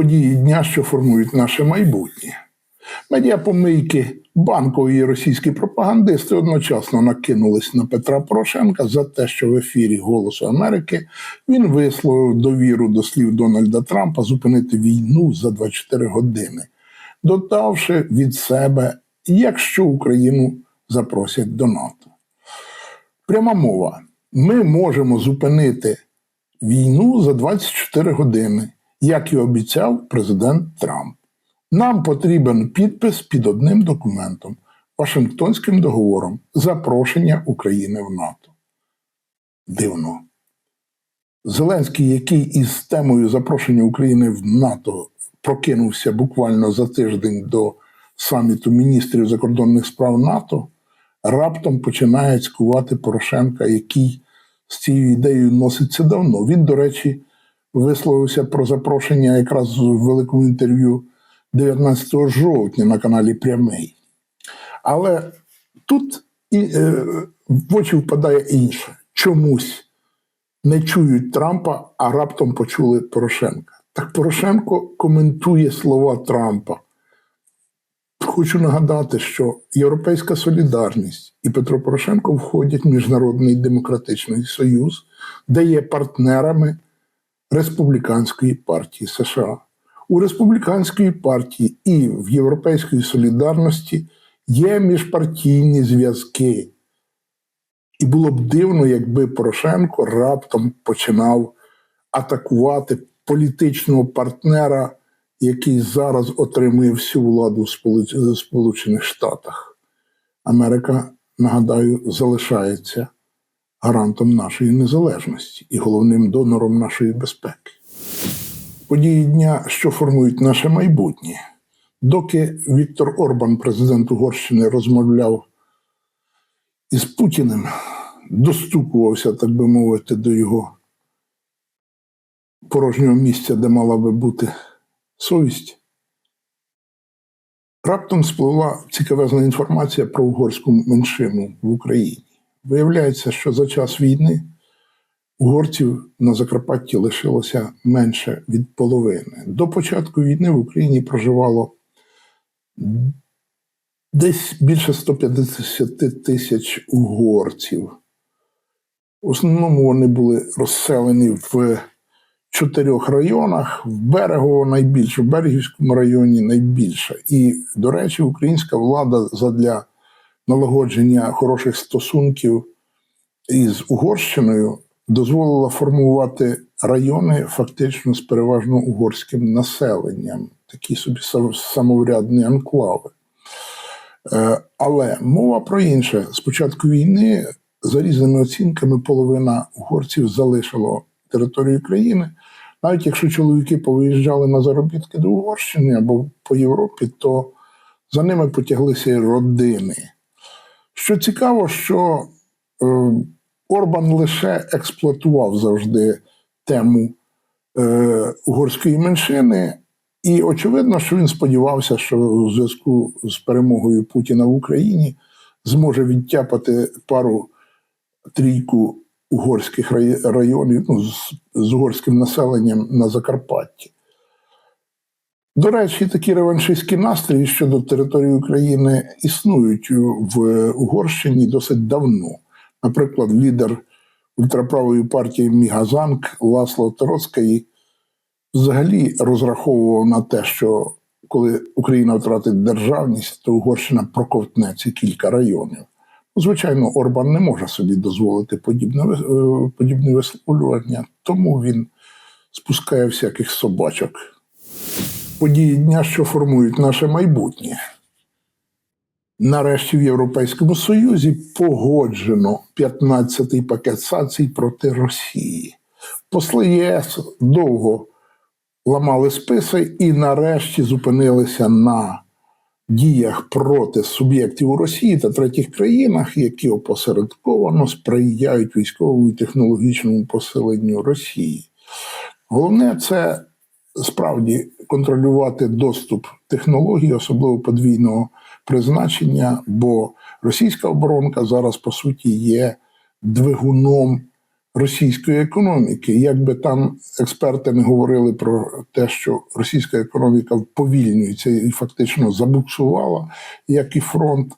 події дня, що формують наше майбутнє. Медіапомийки, банкові і російські пропагандисти одночасно накинулись на Петра Порошенка за те, що в ефірі Голосу Америки він висловив довіру до слів Дональда Трампа зупинити війну за 24 години, додавши від себе, якщо Україну запросять до НАТО. Пряма мова. Ми можемо зупинити війну за 24 години, як і обіцяв президент Трамп. Нам потрібен підпис під одним документом Вашингтонським договором запрошення України в НАТО. Дивно. Зеленський, який із темою запрошення України в НАТО прокинувся буквально за тиждень до саміту міністрів закордонних справ НАТО, раптом починає цькувати Порошенка, який з цією ідеєю носиться давно. Він, до речі, висловився про запрошення якраз в великому інтерв'ю 19 жовтня на каналі Прямий. Але тут і, е, в очі впадає інше. Чомусь не чують Трампа, а раптом почули Порошенка. Так Порошенко коментує слова Трампа. Хочу нагадати, що Європейська солідарність і Петро Порошенко входять в Міжнародний демократичний союз, де є партнерами Республіканської партії США. У Республіканської партії і в Європейської солідарності є міжпартійні зв'язки. І було б дивно, якби Порошенко раптом починав атакувати політичного партнера, який зараз отримує всю владу в Сполучених Штатах. Америка, нагадаю, залишається гарантом нашої незалежності і головним донором нашої безпеки. Події дня, що формують наше майбутнє. Доки Віктор Орбан, президент Угорщини, розмовляв із Путіним, достукувався, так би мовити, до його порожнього місця, де мала би бути совість. Раптом спливла цікавезна інформація про угорську меншину в Україні. Виявляється, що за час війни угорців на Закарпатті лишилося менше від половини. До початку війни в Україні проживало десь більше 150 тисяч угорців. В основному вони були розселені в чотирьох районах. В Берегово найбільше, в Берегівському районі найбільше. І, до речі, українська влада задля налагодження хороших стосунків із Угорщиною дозволила формувати райони фактично з переважно угорським населенням, такі собі самоврядні анклави. Е, Але мова про інше. З початку війни, за різними оцінками, половина угорців залишило територію країни. Навіть якщо чоловіки повиїжджали на заробітки до Угорщини або по Європі, то за ними потяглися й родини. Що цікаво, що е, Орбан лише експлуатував завжди тему е, угорської меншини, і очевидно, що він сподівався, що в зв'язку з перемогою Путіна в Україні зможе відтяпати пару трійку угорських районів ну, з, з угорським населенням на Закарпатті. До речі, такі реваншистські настрої щодо території України існують в Угорщині досить давно. Наприклад, лідер ультраправої партії Мігазанг Ласло Троцький взагалі розраховував на те, що коли Україна втратить державність, то Угорщина проковтне ці кілька районів. Звичайно, Орбан не може собі дозволити подібне, е, подібне висловлювання, тому він спускає всяких собачок. Події дня, що формують наше майбутнє. Нарешті в Європейському Союзі погоджено 15-й пакет санкцій проти Росії. Посли ЄС довго ламали списи і нарешті зупинилися на діях проти суб'єктів у Росії та третіх країнах, які опосередковано сприяють військовому і технологічному посиленню Росії. Головне це справді контролювати доступ технологій, особливо подвійного призначення, бо російська оборонка зараз по суті є двигуном російської економіки. Як би там експерти не говорили про те, що російська економіка вповільнюється і фактично забуксувала, як і фронт,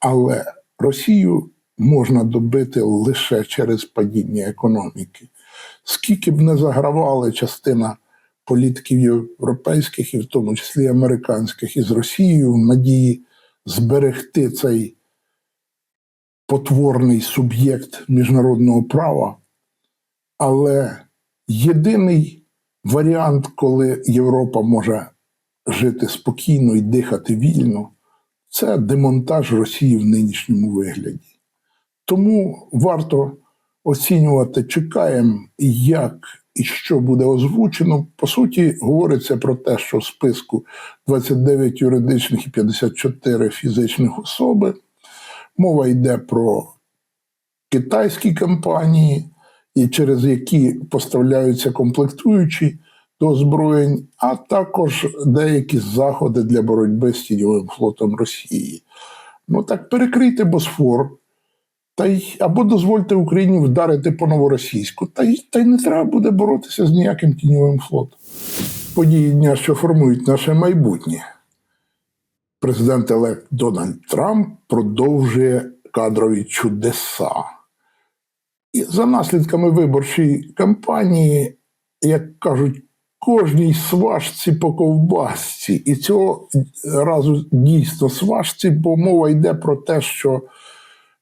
але Росію можна добити лише через падіння економіки. Скільки б не загравали частина політиків європейських, і в тому числі американських, із Росією в надії зберегти цей потворний суб'єкт міжнародного права. Але єдиний варіант, коли Європа може жити спокійно і дихати вільно, це демонтаж Росії в нинішньому вигляді. Тому варто оцінювати, чекаємо, як і що буде озвучено. По суті, говориться про те, що в списку 29 юридичних і 54 фізичних особи. Мова йде про китайські компанії, і через які поставляються комплектуючі до озброєнь, а також деякі заходи для боротьби з тіньовим флотом Росії. Ну так перекрийте Босфор, та й або дозвольте Україні вдарити по новоросійську, та й та й не треба буде боротися з ніяким тіньовим флотом. Події дня, що формують наше майбутнє. Президент елект Дональд Трамп продовжує кадрові чудеса. І за наслідками виборчої кампанії, як кажуть, кожній сважці по ковбасці. І цього разу дійсно сважці, бо мова йде про те, що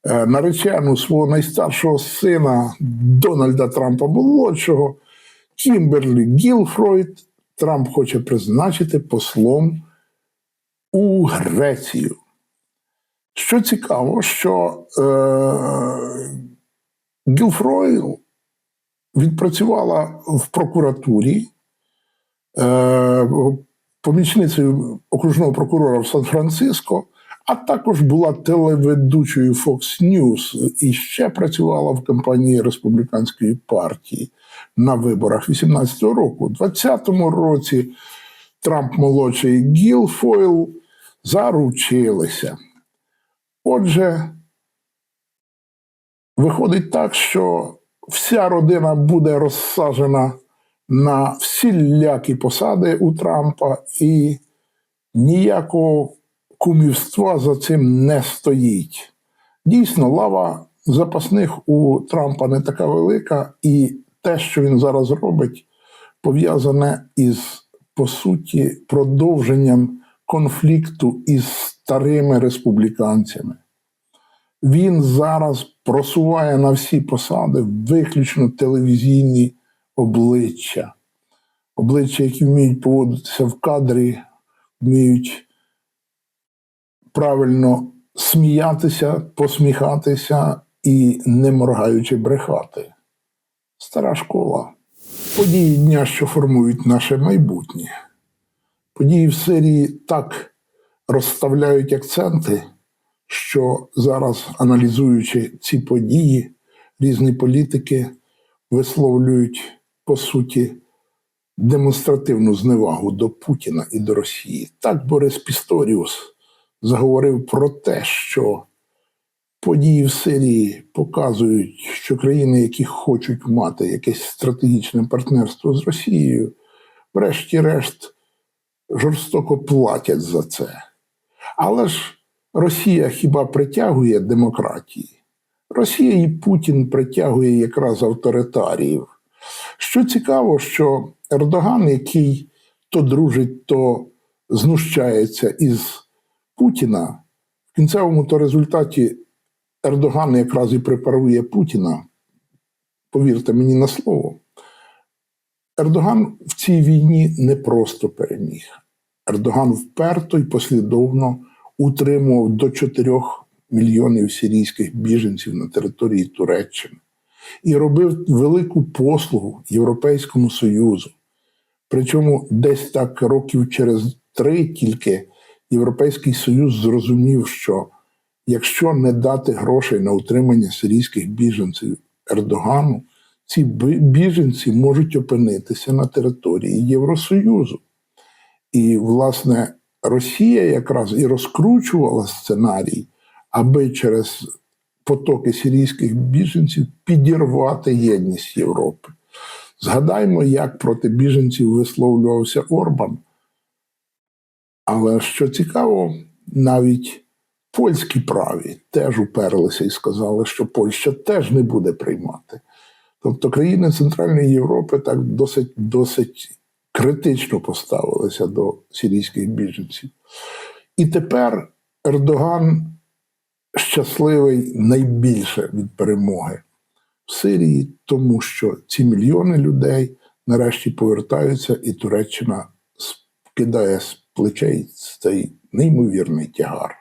е, наречену свого найстаршого сина Дональда Трампа молодшого, Кімберлі Гілфройд, Трамп хоче призначити послом у Грецію. Що цікаво, що е, Гілфройл відпрацювала в прокуратурі е, помічницею окружного прокурора в Сан-Франциско, а також була телеведучою Fox News і ще працювала в кампанії республіканської партії на виборах 18-го року. У 20-му році Трамп молодший Гілфойл заручилися. Отже, виходить так, що вся родина буде розсаджена на всілякі посади у Трампа, і ніякого кумівства за цим не стоїть. Дійсно, лава запасних у Трампа не така велика, і те, що він зараз робить, пов'язане із, по суті, продовженням конфлікту із старими республіканцями. Він зараз просуває на всі посади виключно телевізійні обличчя, обличчя, які вміють поводитися в кадрі, вміють правильно сміятися, посміхатися і не моргаючи брехати. Стара школа. Події дня, що формують наше майбутнє. Події в Сирії так розставляють акценти, що зараз, аналізуючи ці події, різні політики висловлюють по суті демонстративну зневагу до Путіна і до Росії. Так Борис Пісторіус заговорив про те, що події в Сирії показують, що країни, які хочуть мати якесь стратегічне партнерство з Росією, врешті-решт жорстоко платять за це. Але ж Росія хіба притягує демократії? Росія і Путін притягує якраз авторитаріїв. Що цікаво, що Ердоган, який то дружить, то знущається із Путіна, в кінцевому то результаті Ердоган якраз і препарує Путіна. Повірте мені на слово. Ердоган в цій війні не просто переміг. Ердоган вперто і послідовно утримував до 4 мільйонів сирійських біженців на території Туреччини і робив велику послугу Європейському Союзу. Причому десь так років через три тільки Європейський Союз зрозумів, що якщо не дати грошей на утримання сирійських біженців Ердогану, ці біженці можуть опинитися на території Євросоюзу. І, власне, Росія якраз і розкручувала сценарій, аби через потоки сирійських біженців підірвати єдність Європи. Згадаймо, як проти біженців висловлювався Орбан. Але що цікаво, навіть польські праві теж уперлися і сказали, що Польща теж не буде приймати. Тобто країни Центральної Європи так досить, досить критично поставилися до сирійських біженців. І тепер Ердоган щасливий найбільше від перемоги в Сирії, тому що ці мільйони людей нарешті повертаються, і Туреччина скидає з плечей цей неймовірний тягар.